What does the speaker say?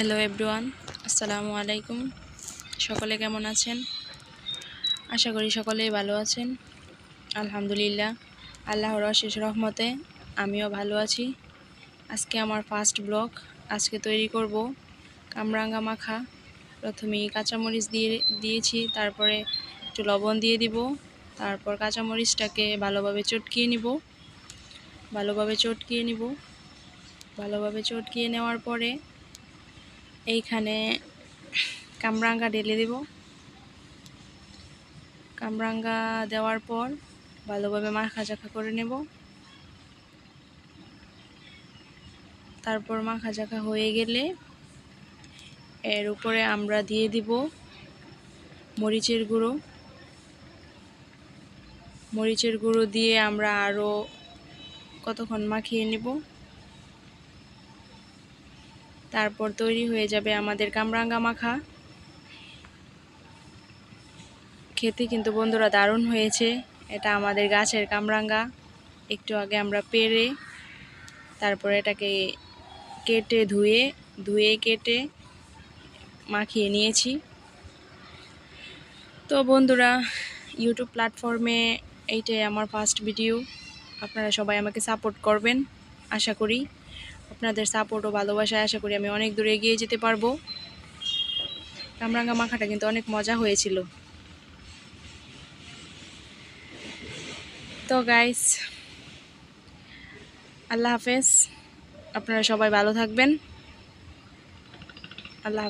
Hello everyone আসসালামু আলাইকুম সকলে কেমন আছেন? আশা করি সকলেই ভালো আছেন। আলহামদুলিল্লাহ, আল্লাহর অশেষ রহমতে আমিও ভালো আছি। আজকে আমার ফার্স্ট ব্লগ আজকে তৈরি করব কামরাঙ্গা মাখা প্রথমেই কাঁচামরিচ দিয়ে দিয়েছি, তারপরে একটু লবণ দিয়ে দিব। তারপর কাঁচামরিচটাকে ভালোভাবে চটকিয়ে নিব। ভালোভাবে চটকিয়ে নিব। ভালোভাবে চটকিয়ে নেওয়ার পরে এইখানে কামরাঙ্গা ঢেলে দেব। কামরাঙ্গা দেওয়ার পর ভালোভাবে মাখা চাখা করে নেব। তারপর মাখা চাখা হয়ে গেলে এর উপরে আমরা দিয়ে দিব মরিচের গুঁড়ো। মরিচের গুঁড়ো দিয়ে আমরা আরও কতক্ষণ মাখিয়ে নেব? তারপর তৈরি হয়ে যাবে আমাদের কামরাঙ্গা মাখা। খেতে কিন্তু বন্ধুরা দারুণ হয়েছে। এটা আমাদের গাছের কামরাঙ্গা। একটু আগে আমরা পেরে তারপর এটাকে কেটে ধুয়ে ধুয়ে কেটে মাখিয়ে নিয়েছি। তো বন্ধুরা ইউটিউব প্ল্যাটফর্মে এইটাই আমার ফার্স্ট ভিডিও আপনারা সবাই আমাকে সাপোর্ট করবেন, আশা করি। আপনাদের সাপোর্ট ও ভালোবাসায় আশা করি আমি অনেক দূরে এগিয়ে যেতে পারব। কামরাঙ্গা মাখাটা কিন্তু অনেক মজা হয়েছিল। তো গাইস আল্লাহ হাফেজ, আপনারা সবাই ভালো থাকবেন।